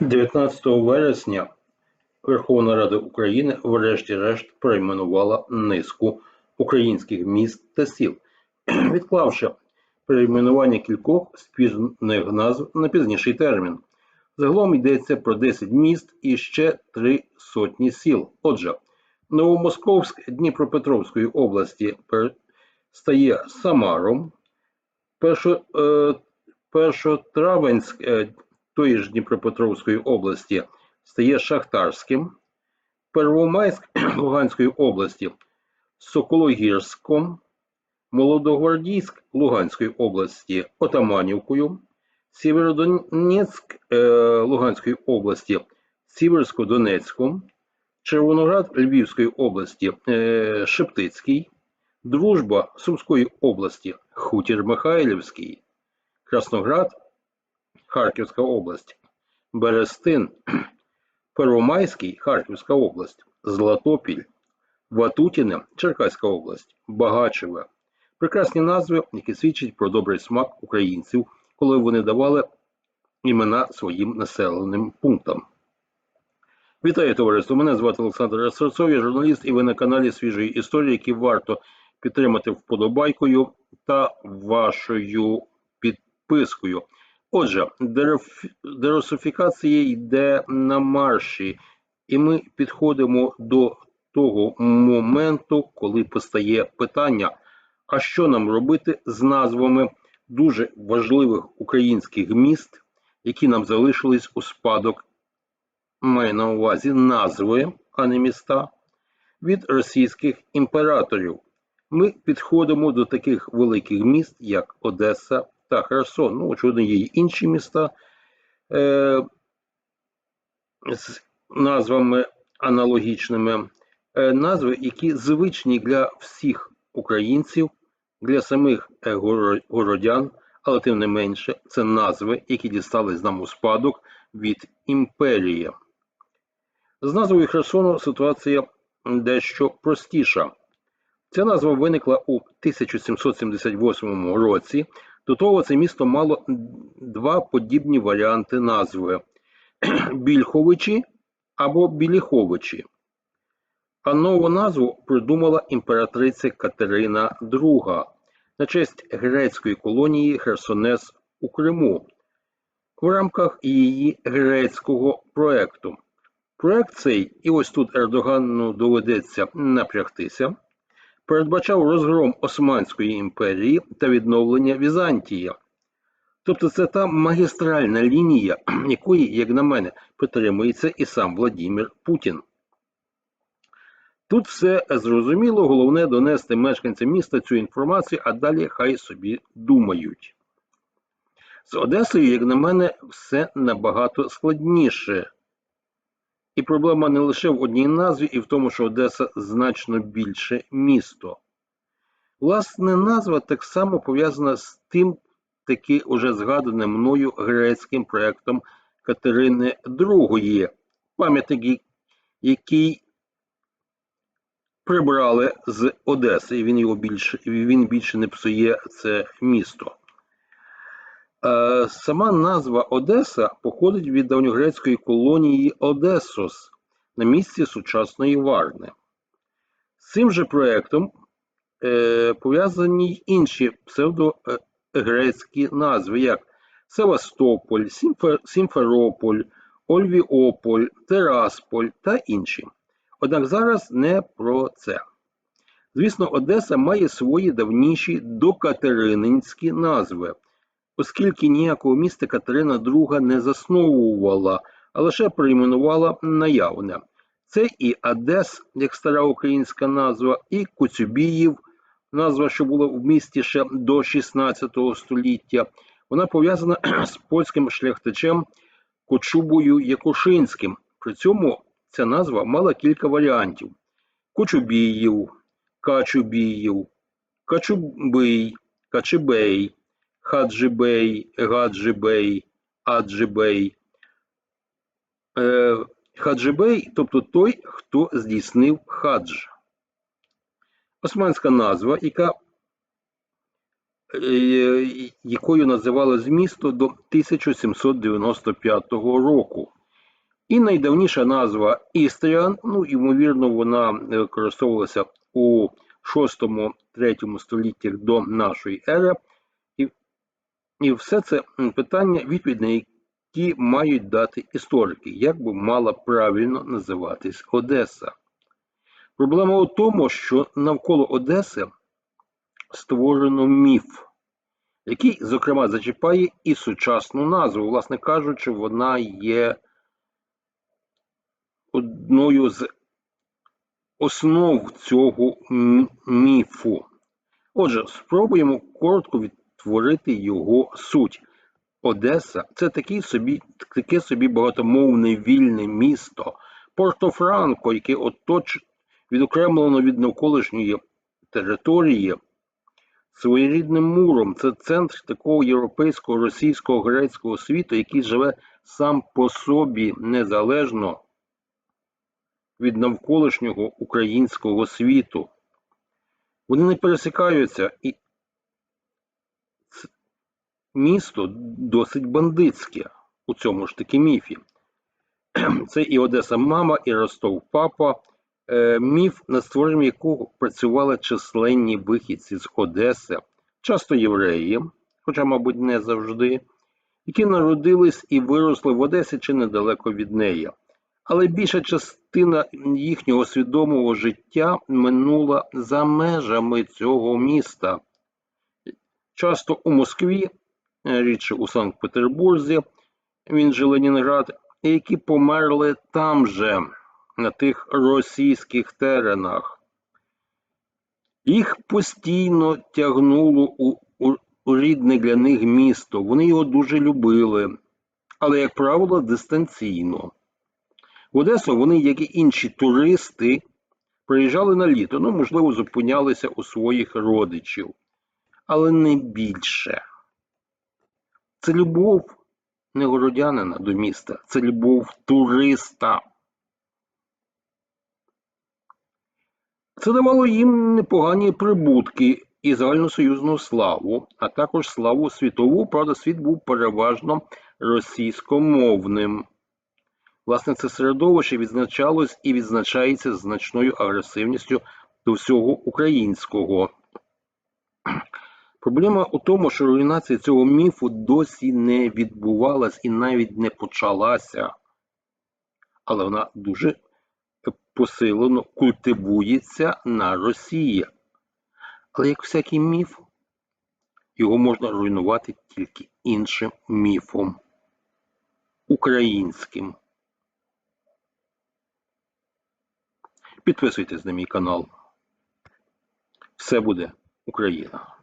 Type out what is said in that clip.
19 вересня Верховна Рада України врешті-решт перейменувала низку українських міст та сіл, відклавши перейменування кількох спірних назв на пізніший термін. Загалом йдеться про 10 міст і ще три сотні сіл. Отже, Новомосковськ Дніпропетровської області стає Самаром, е, Першотравенськ е, тої ж Дніпропетровської області стає Шахтарським, Первомайськ Луганської області Сокологірськом, Молодогвардійськ Луганської області Отаманівкою, Сєвєродонецьк е, Луганської області Сіверсько-Донецьком, Червоноград Львівської області е, Шептицький, Дружба Сумської області Хутір Михайлівський, Красноград Харківська область, Берестин, Первомайський, Харківська область, Златопіль, Ватутіне, Черкаська область, Багачеве. Прекрасні назви, які свідчать про добрий смак українців, коли вони давали імена своїм населеним пунктам. Вітаю товариство! Мене звати Олександр Серцов, я журналіст, і ви на каналі Свіжої історії, які варто підтримати вподобайкою та вашою підпискою. Отже, дерусифікація йде на марші, і ми підходимо до того моменту, коли постає питання, а що нам робити з назвами дуже важливих українських міст, які нам залишились у спадок, маю на увазі назви, а не міста, від російських імператорів. Ми підходимо до таких великих міст, як Одеса та Херсон. Ну, очевидно, є й інші міста е, з назвами аналогічними, е, назви, які звичні для всіх українців, для самих е, городян, але тим не менше, це назви, які дістались нам у спадок від імперії. З назвою Херсону ситуація дещо простіша. Ця назва виникла у 1778 році. До того це місто мало два подібні варіанти назви Більховичі або Біліховичі. А нову назву придумала імператриця Катерина II на честь грецької колонії Херсонес у Криму в рамках її грецького проекту. Проект цей, і ось тут Ердогану доведеться напрягтися, передбачав розгром Османської імперії та відновлення Візантії. Тобто це та магістральна лінія, якої, як на мене, підтримується і сам Владимир Путін. Тут все зрозуміло, головне донести мешканцям міста цю інформацію, а далі хай собі думають. З Одесою, як на мене, все набагато складніше. І проблема не лише в одній назві, і в тому, що Одеса значно більше місто. Власне, назва так само пов'язана з тим, таки уже згаданим мною грецьким проектом Катерини II, пам'ятник, який прибрали з Одеси, і він його більше, він більше не псує це місто. Е, Сама назва Одеса походить від давньогрецької колонії Одесос на місці сучасної Варни. З цим же проектом е, пов'язані й інші псевдогрецькі назви, як Севастополь, Сімферополь, Ольвіополь, Терасполь та інші. Однак зараз не про це. Звісно, Одеса має свої давніші докатерининські назви, оскільки ніякого міста Катерина II не засновувала, а лише перейменувала наявне. Це і Одес, як стара українська назва, і Коцюбіїв, назва, що була в місті ще до 16 століття. Вона пов'язана з польським шляхтичем Кочубою Якушинським. При цьому ця назва мала кілька варіантів: Кочубіїв, Качубіїв, Качубий, Качебей, Хаджибей, Гаджибей, Аджибей. Е, Хаджибей, тобто той, хто здійснив хадж. Османська назва, яка, е, якою називалось місто до 1795 року. І найдавніша назва Істріан, ну, ймовірно, вона е, використовувалася у 6-3 століттях до нашої ери. І, все це питання, відповідь на які мають дати історики, як би мала правильно називатись Одеса. Проблема у тому, що навколо Одеси створено міф, який, зокрема, зачіпає і сучасну назву. Власне кажучи, вона є одною з основ цього міфу. Отже, спробуємо коротко відтворити його суть. Одеса це такий собі, таке собі багатомовне вільне місто, Порто-Франко, яке оточ, відокремлено від навколишньої території своєрідним муром. Це центр такого європейського, російського, грецького світу, який живе сам по собі незалежно від навколишнього українського світу. Вони не пересикаються, і місто досить бандитське у цьому ж таки міфі. Це і Одеса Мама, і Ростов Папа, е, міф, над створенням якого працювали численні вихідці з Одеси, часто євреї, хоча, мабуть, не завжди, які народились і виросли в Одесі чи недалеко від неї. Але більша частина їхнього свідомого життя минула за межами цього міста. Часто у Москві, рідше у Санкт-Петербурзі, він же Ленінград, які померли там же, на тих російських теренах. Їх постійно тягнуло у, у, у рідне для них місто. Вони його дуже любили, але, як правило, дистанційно. В Одесу вони, як і інші туристи, приїжджали на літо, ну, можливо, зупинялися у своїх родичів, але не більше. Це любов не городянина до міста, це любов туриста. Це давало їм непогані прибутки і загальносоюзну славу, а також славу світову, правда, світ був переважно російськомовним. Власне, це середовище відзначалось і відзначається значною агресивністю до всього українського. Проблема у тому, що руйнація цього міфу досі не відбувалась і навіть не почалася, але вона дуже посилено культивується на Росії. Але як всякий міф, його можна руйнувати тільки іншим міфом українським. Підписуйтесь на мій канал. Все буде Україна.